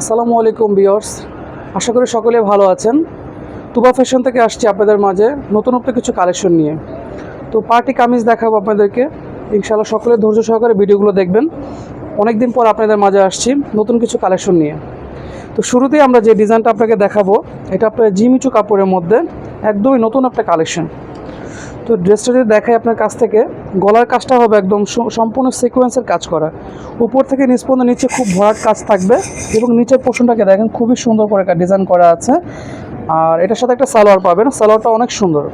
আসসালামু আলাইকুম বিয়র্স আশা করি সকলে ভালো আছেন। তুবা ফ্যাশন থেকে আসছি আপনাদের মাঝে নতুনত্ব কিছু কালেকশন নিয়ে। তো পার্টি কামিজ দেখাবো আপনাদেরকে। ইনশাআল্লাহ সকলে ধৈর্য সহকারে ভিডিওগুলো দেখবেন। অনেক দিন পর আপনাদের মাঝে আসছি নতুন কিছু কালেকশন নিয়ে। তো শুরুতেই আমরা যে ডিজাইনটা আপনাকে দেখাবো, এটা আপনার জিমিচু কাপড়ের মধ্যে একদমই নতুন একটা কালেকশন। তো ড্রেসটা যদি দেখাই আপনার কাছ থেকে, গলার কাজটা হবে একদম সম্পূর্ণ সিকোয়েন্সের কাজ করা। উপর থেকে পর্যন্ত, নিচে খুব ভরাট কাজ থাকবে এবং নিচের পোর্শনটাকে দেখেন, খুবই সুন্দর করে ডিজাইন করা আছে। আর এটার সাথে একটা সালোয়ার পাবেন। সালোয়ারটা অনেক সুন্দর।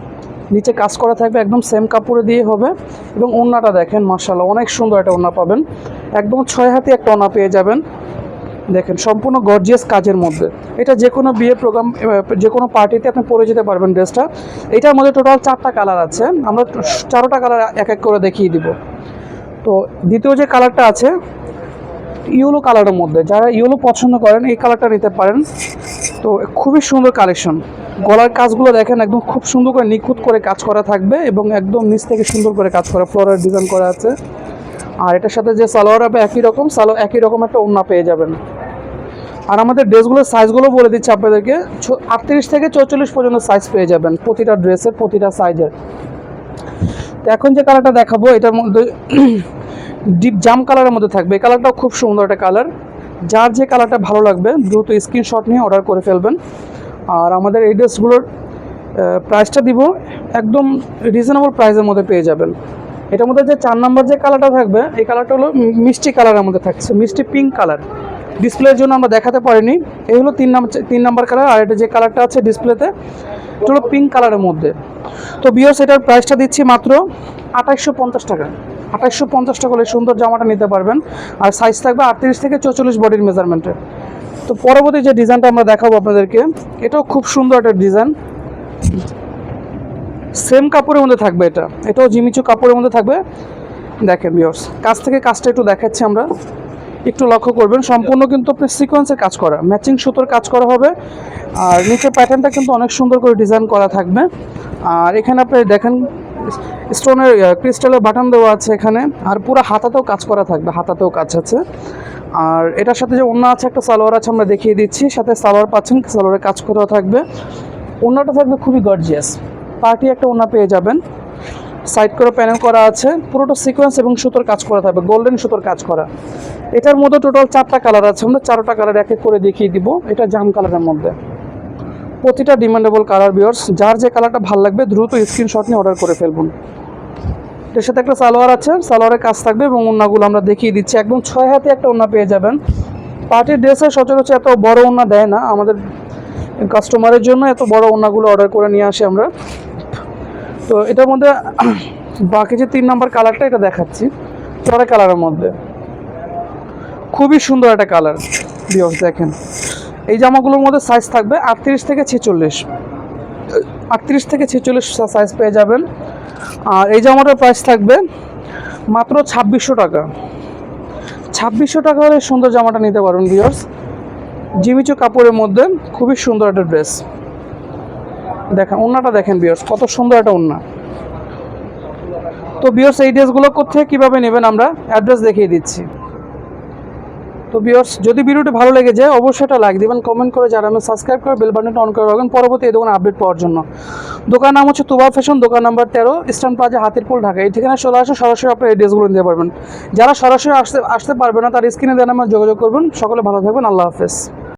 নিচে কাজ করা থাকবে একদম সেম কাপড়ে দিয়ে হবে এবং ওড়নাটা দেখেন মার্শাল্লাহ অনেক সুন্দর একটা ওড়না পাবেন। একদম ছয় হাতে একটা ওড়না পেয়ে যাবেন। দেখেন, সম্পূর্ণ গর্জিয়াস কাজের মধ্যে। এটা যে কোনো বিয়ে প্রোগ্রাম যে কোনো পার্টিতে আপনি পরে যেতে পারবেন ড্রেসটা এটার মধ্যে টোটাল চারটা কালার আছে। আমরা চারোটা কালার এক এক করে দেখিয়ে দিব। তো দ্বিতীয় যে কালারটা আছে, ইয়েলো কালারের মধ্যে, যারা ইয়েলো পছন্দ করেন, এই কালারটা নিতে পারেন। তো খুবই সুন্দর কালেকশন গলার কাজগুলো দেখেন, একদম খুব সুন্দর করে নিখুঁত করে কাজ করা থাকবে এবং একদম নিচ থেকে সুন্দর করে কাজ করা ফ্লোরাল ডিজাইন করা আছে। আর এটার সাথে যে সালোয়ার হবে একই রকম সালো একই রকম একটা ওড়না পেয়ে যাবেন। আর আমাদের ড্রেসগুলোর সাইজগুলো বলে দিচ্ছি আপনাদেরকে। আটত্রিশ থেকে চৌচল্লিশ পর্যন্ত সাইজ পেয়ে যাবেন প্রতিটা ড্রেসের, প্রতিটা সাইজের তো এখন যে কালারটা দেখাবো, এটার মধ্যে ডিপ জাম কালারের মধ্যে থাকবে। এই কালারটাও খুব সুন্দর একটা কালার যার যে কালারটা ভালো লাগবে, দ্রুত স্ক্রিনশট নিয়ে অর্ডার করে ফেলবেন। আর আমাদের এই ড্রেসগুলোর প্রাইসটা দিব একদম রিজনেবল প্রাইসের মধ্যে পেয়ে যাবেন। এটার মধ্যে যে চার নাম্বার যে কালারটা থাকবে, এই কালারটা হলো মিষ্টি কালারের মধ্যে থাকছে। মিষ্টি পিঙ্ক কালার ডিসপ্লের জন্য আমরা দেখাতে পারিনি। এই হলো তিন নাম্বার তিন নাম্বার কালার আর এটা যে কালারটা আছে ডিসপ্লেতে এটা হলো পিঙ্ক কালারের মধ্যে। তো বিয়স এটার প্রাইসটা দিচ্ছি মাত্র আঠাইশশো পঞ্চাশ টাকা। আঠাইশশো পঞ্চাশ টাকা হলে সুন্দর জামাটা নিতে পারবেন। আর সাইজ থাকবে আটত্রিশ থেকে চৌচল্লিশ বডির মেজারমেন্টে তো পরবর্তী যে ডিজাইনটা আমরা দেখাবো আপনাদেরকে, এটাও খুব সুন্দর একটা ডিজাইন সেম কাপড়ের মধ্যে থাকবে এটা। এটাও জিমিচু কাপড়ের মধ্যে থাকবে। দেখেন বিয়র্স কাছ থেকে কাজটা একটু দেখাচ্ছি আমরা। একটু লক্ষ্য করবেন, সম্পূর্ণ কিন্তু আপনি সিকোয়েন্সের কাজ করা ম্যাচিং সুতোর কাজ করা হবে। আর নিচে প্যাটার্নটা কিন্তু অনেক সুন্দর করে ডিজাইন করা থাকবে। আর এখানে আপনি দেখেন স্টোনের ক্রিস্টালের বাটন দেওয়া আছে এখানে, আর পুরো হাতাতেও কাজ করা থাকবে, হাতাতেও কাজ আছে। আর এটার সাথে যে অন্য আছে, একটা সালোয়ার আছে, আমরা দেখিয়ে দিচ্ছি, সাথে সালোয়ার পাচ্ছেন সালোয়ারের কাজ করা থাকবে। ওনাটা থাকবে খুবই গর্জিয়াস পার্টি একটা ওনা পেয়ে যাবেন। সাইড করে প্যানেল করা আছে, পুরোটা সিকোয়েন্স এবং সুতোর কাজ করা থাকবে গোল্ডেন সুতোর কাজ করা। এটার মধ্যে টোটাল চারটা কালার আছে। আমরা চারটা কালার এক এক করে দেখিয়ে দিব। এটা জাম কালারের মধ্যে। প্রতিটা ডিমান্ডেবল কালার বিয়ার্স যার যে কালারটা ভালো লাগবে, দ্রুত স্ক্রিনশট নিয়ে অর্ডার করে ফেলবেন। এর সাথে একটা সালোয়ার আছে। সালোয়ারের কাজ থাকবে এবং ওন্নাগুলো আমরা দেখিয়ে দিচ্ছি। একদম ছয় হাতে একটা ওন্না পেয়ে যাবেন। পার্টির ড্রেসে সচরাচর এত বড় ওন্না দেয় না। আমাদের কাস্টমারের জন্য এত বড় ওন্নাগুলো অর্ডার করে নিয়ে আসি আমরা। তো এটার মধ্যে বাকি যে তিন নম্বর কালারটা এটা দেখাচ্ছি। চড়া কালারের মধ্যে। খুবই সুন্দর একটা কালার বিয়স দেখেন। এই জামাগুলোর মধ্যে সাইজ থাকবে আটত্রিশ থেকে ছেচল্লিশ। আটত্রিশ থেকে ছেচল্লিশ সাইজ পেয়ে যাবেন। আর এই জামাটার প্রাইস থাকবে মাত্র ছাব্বিশশো টাকা। ছাব্বিশশো টাকা হলে সুন্দর জামাটা নিতে পারবেন বিয়ার্স জিমিচু কাপড়ের মধ্যে খুবই সুন্দর একটা ড্রেস দেখেন, ওন্নাটা দেখেন বিয়ার্স কত সুন্দর একটা ওন্না। তো বিয়ার্স এই ড্রেসগুলো কোথায় কীভাবে নেবেন আমরা অ্যাড্রেস দেখিয়ে দিচ্ছি। তো বিয়ার্স যদি ভিডিওটি ভালো লেগে যায়, অবশ্যই এটা লাইক দেবেন কমেন্ট করে যারা আমি সাবস্ক্রাইব করে বেল বাটনটা অন করে রাখবেন, পরবর্তী এই দোকানে আপডেট পাওয়ার জন্য। দোকান নাম হচ্ছে তুবা ফ্যাশন দোকান নাম্বার তেরো ইস্টার্ন প্লাজা হাতিরপুল, ঢাকা। এই ঠিকানা চলে আসে সরাসরি আপনার এই নিতে পারবেন। যারা সরাসরি আসতে আসতে পারবে না, তার স্ক্রিনে দেন আমার যোগাযোগ করবেন। সকলে ভালো থাকবেন, আল্লাহ হাফেজ।